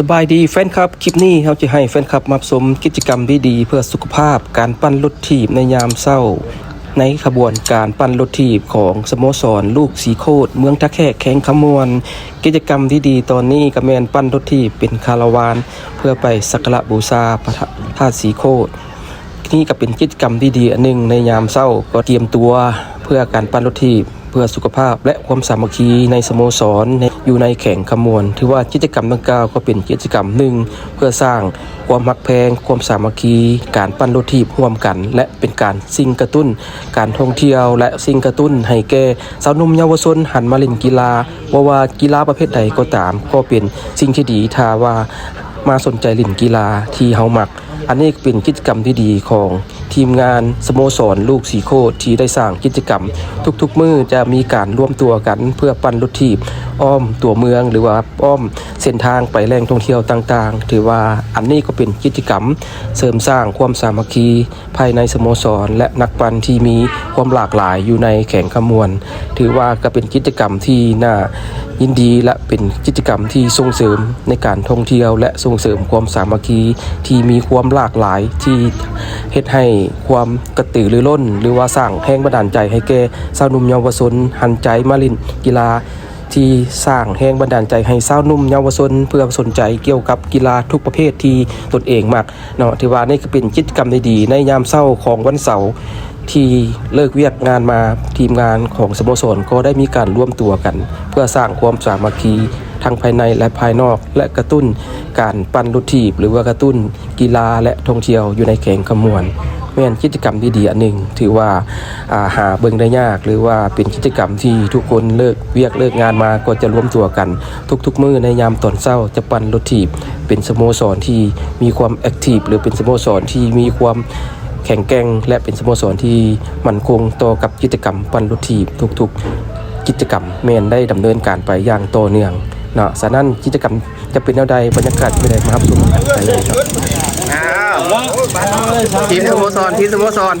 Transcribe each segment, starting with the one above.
สบายดีแฟนคลับ คลิปนี้เราจะให้แฟนคลับมาชมกิจกรรมดีๆเพื่อสุขภาพการปั้นรถถีบในยามเศร้า ในขบวนการปั้นรถถีบของสโมสร ลูกสีโคดเมืองทะแคกแข่งขมวน กิจกรรมที่ดีตอนนี้ก็แมนปั้นรถถีบเป็นคาราวาน เพื่อไปสักการะบูชาพระธาตุสีโคดนี่ก็เป็นกิจกรรมที่ดีอันหนึ่งในยามเศร้าก็เตรียมตัวเพื่อการปั้นรถทีบเพื่อสุขภาพและความสามัคคีในสโมสรใน อยู่ในแข่งขมวนถือว่ากิจกรรมดังกล่าวก็เป็นกิจกรรมหนึ่ง เพื่อสร้างความมักแพง ความสามัคคี การปั้นรถทีบร่วมกัน และเป็นการสิ่งกระตุ้น การท่องเที่ยวและสิ่งกระตุ้นให้แก่สาวนุ่มเยาวชนหันมาเล่นกีฬาว่าว่ากีฬาประเภทใดก็ตาม ก็เป็นสิ่งที่ดีถ้าว่ามาสนใจเล่นกีฬาที่เฮามัก อันนี้เป็นกิจกรรมที่ดีของทีมงานสโมสรลูกสีโคดที่ได้สร้างกิจกรรม ทุกๆ มือจะมีการร่วมตัวกันเพื่อปั่นรถทีบอ้อมตัวเมืองหรือว่าอ้อมเส้นทางไปแหล่งท่องเที่ยวต่างๆ ถือว่าอันนี้ก็เป็นกิจกรรม เสริมสร้างความสามัคคี ภายในสโมสร และนักปั่นที่มีความหลากหลายอยู่ในแข่งขมวน ถือว่าก็เป็นกิจกรรมที่น่ายินดีและเป็นกิจกรรมที่ส่งเสริมในการท่องเที่ยว และส่งเสริมความสามัคคีที่มีความหลากหลายที่เฮ็ดให้ความกระตือรือร้น หรือว่าสร้างแรงบันดาลใจให้แก่สาวหนุ่มเยาวชนหันใจมาลินกีฬาที่สร้างแรงบันดาลใจให้สาวหนุ่มเยาวชนเพื่อสนใจเกี่ยวกับกีฬาทุกประเภทที่ตนเองมักเนาะถือว่านี่ก็เป็นกิจกรรมดีๆในยามเช้าของวันเสาร์ที่เลิกเวียกงานมาทีมงานของสโมสรก็ได้มีการร่วมตัวกัน เพื่อสร้างความสามัคคี ทั้งภายในและภายนอก และกระตุ้นการปั่นรถถีบหรือว่ากระตุ้นกีฬาและท่องเที่ยวอยู่ในแข่งขมวนแม่นกิจกรรมที่ดีอันหนึ่งถือว่าาหาเบิ่งได้ยาก หรือว่าเป็นกิจกรรมที่ทุกคนเลิกเวียกเลิกงานมาก็จะรวมตัวกัน ทุกๆ มื้อในยามตอนเช้าจะปั่นรถถีบ เป็นสโมสรที่มีความแอคทีฟหรือเป็นสโมสรที่มีความแข็งแกร่งและเป็นสโมสรที่มั่นคงต่อกับกิจกรรมปั่นรถถีบทุกๆ กิจกรรมแมนได้ดำเนินการไปอย่างต่อเนื่อง เนาะฉะนั้นกิจกรรมจะเป็นแนวใดบรรยากาศเป็นไดมาครับสุขกันไปเลยครับอ้าวทีมสโมสรทีมสโมสร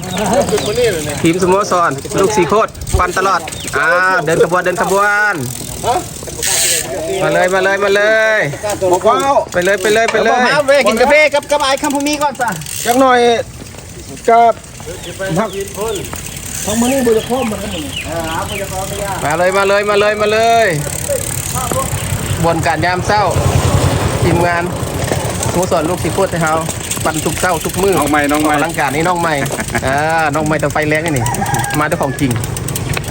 ทีมสโมสรลูกสีโคตรปั่นตลอดอ่าเดินขบวนเดินขบวนมาเลยมาเลยมาเลยบอกว่าไปเลยไปเลยไปเลบอกยหาเวกินกาแฟกับกับไอ้คำพูมีก่อนจ้ะจักหน่อยกับของมันนี่บุญคมมันก็มึงอ่าบุญคมไม่ยากมาเลยมาเลยมาเลยมาเลย บนการยามเศร้าทีมงานสโมสรลูกสีโคตรให้เฮาปั่นทุกเศร้าทุกมือน้องใหม่น้องใหม่กำลังการนี่น้องใหม่อ่าน้องใหม่ต้องไฟแรงนี่นี่มาด้วยของจริง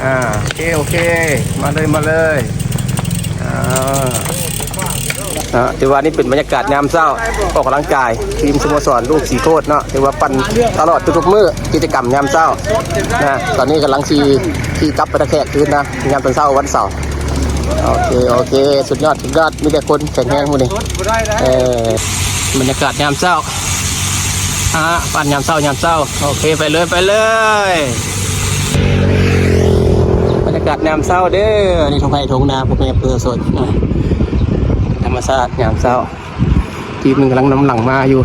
อ่าโอเคโอเค มาเลยมาเลยอ่าอ่าถือว่านี่เป็นบรรยากาศยามเศร้าออกกำลังกายทีมสโมสรลูกสีโคตรเนาะถือว่าปั่นตลอดทุกๆมื้อกิจกรรมยามเศร้านะตอนนี้กำลังขี่ขี่กลับไปตะแคกคืนนะยามตอนเช้าวันเสาร์ โอเค โอเค สุดยอดสุดยอดมีแต่คนแข็งแรงหมดเลยเออบรรยากาศยามเช้าฮะปั่นยามเช้ายามเช้าโอเคไปเลยไปเลยบรรยากาศยามเช้าเด้อนี่ทงไผ่ทงนาพวกแม่เพื่อสดนะธรรมชาติยามเช้า ทีมหนึงกำลังนำหลังมาอยู่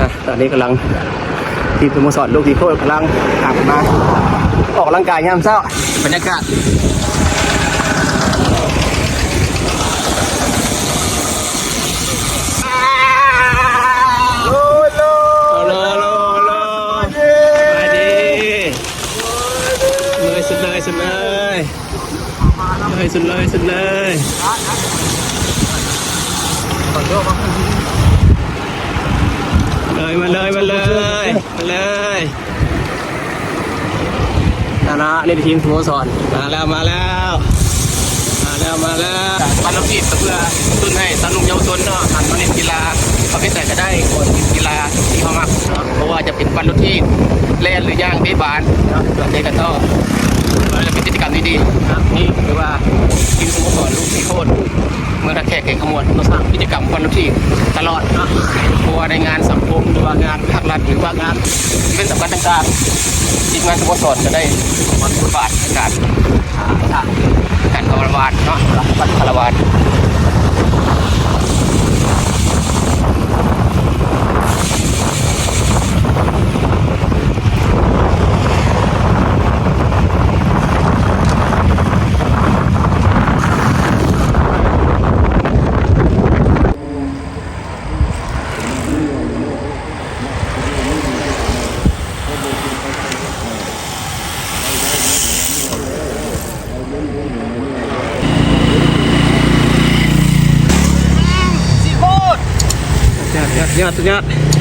นะตอนนี้กำลังทีมสโมสรลูกทีโคตรกำลังขับมาออกกำลังกายยามเช้าบรรยากาศ โลโล โลโลโลไปดีเลย สุดเลยสุดเลยเลยสุดเลยสุดเลยเลยมาเลยมาเลยมาเลยนะนะนี่ทีมสโมสรมาแล้วมาแล้ว แล้วมาแล้วปันน้ำผิดเพื่อตุ้นให้สนุกเยาวชนเนาะหันมาเล่นกีฬาประเภทไหนก็ได้คนกีฬาที่เขามักเนาะเพราะว่าจะเป็นปันรถที่เล่นหรือย่างเบสบานเนาะเด็กกันต่อจะเป็นกิจกรรมดีๆนะนี่คือว่าทีมสโมสรลูกสีโคตรเมื่อทักแขกแข่งขมวดเราสร้างกิจกรรมปันรถที่ตลอดเนาะเพราะว่าในงานสังคมหรือว่างานภาครัฐหรือว่างานที่เป็นสำคัญต่างๆทีมงานสโมสรจะได้มาบทบาทในการอ่าสร้าง คารวานเนาะปันคารวาน ยอด